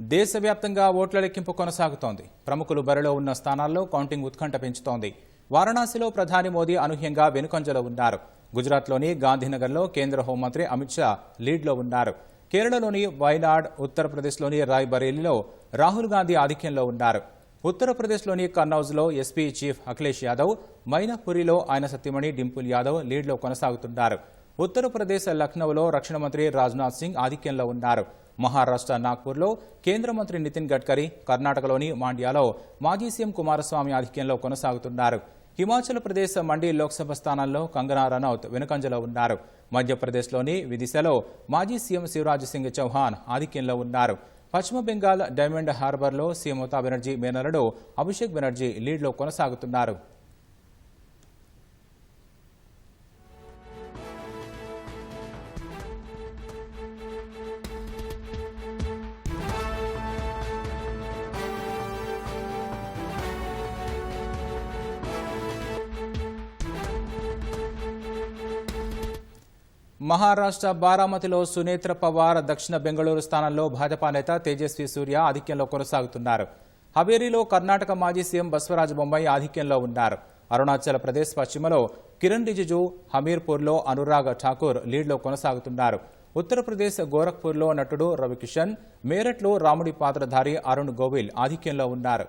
దేశవ్యాప్తంగా ఓట్ల లెక్కింపు కొనసాగుతోంది. ప్రముఖులు బరిలో ఉన్న స్థానాల్లో కౌంటింగ్ ఉత్కంఠ పెంచుతోంది. వారణాసిలో ప్రధాని మోదీ అనూహ్యంగా వెనుకంజలో ఉన్నారు. గుజరాత్లోని గాంధీనగర్లో కేంద్ర హోంమంత్రి అమిత్ షా లీడ్లో ఉన్నారు. కేరళలోని వైనాడ్ ఉత్తరప్రదేశ్లోని రాయ్బరేలీలో రాహుల్ గాంధీ ఆధిక్యంలో ఉన్నారు. ఉత్తరప్రదేశ్లోని కన్నౌజ్లో ఎస్పీ చీఫ్ అఖిలేష్ యాదవ్ మైనాపురిలో ఆయన సత్యమణి డింపుల్ యాదవ్ లీడ్లో కొనసాగుతున్నారు. ఉత్తరప్రదేశ్ లక్నోలో రక్షణ మంత్రి రాజ్నాథ్ సింగ్ ఆధిక్యంలో ఉన్నారు. మహారాష్ట్ర నాగ్పూర్లో కేంద్ర మంత్రి నితిన్ గడ్కరీ కర్ణాటకలోని మాండ్యాలో మాజీ సీఎం కుమారస్వామి ఆధిక్యంలో కొనసాగుతున్నారు. హిమాచల్ ప్రదేశ్ మండి లోక్సభ స్థానాల్లో కంగనా రనౌత్ వెనుకంజలో ఉన్నారు. మధ్యప్రదేశ్లోని విదిశలో మాజీ సీఎం శివరాజ్ సింగ్ చౌహాన్ ఆధిక్యంలో ఉన్నారు. పశ్చిమ బెంగాల్ డైమండ్ హార్బర్లో సీఎం మమతా బెనర్జీ మేనలుడు అభిషేక్ బెనర్జీ లీడ్లో కొనసాగుతున్నారు. మహారాష్ట్ర బారామతిలో సునేత్ర పవార్ దక్షిణ బెంగళూరు స్థానంలో భాజపా నేత తేజస్వి సూర్య ఆధిక్యంలో కొనసాగుతున్నారు. హవేరీలో కర్ణాటక మాజీ సీఎం బస్వరాజ్ బొమ్మాయి ఆధిక్యంలో ఉన్నారు. అరుణాచల్ ప్రదేశ్ పశ్చిమలో కిరణ్ రిజిజు హమీర్పూర్లో అనురాగ్ ఠాకూర్ లీడ్లో కొనసాగుతున్నారు. ఉత్తరప్రదేశ్ గోరఖ్పూర్లో నటుడు రవికిషన్ మేరట్లో రాముడి పాత్రధారి అరుణ్ గోవిల్ ఆధిక్యంలో ఉన్నారు.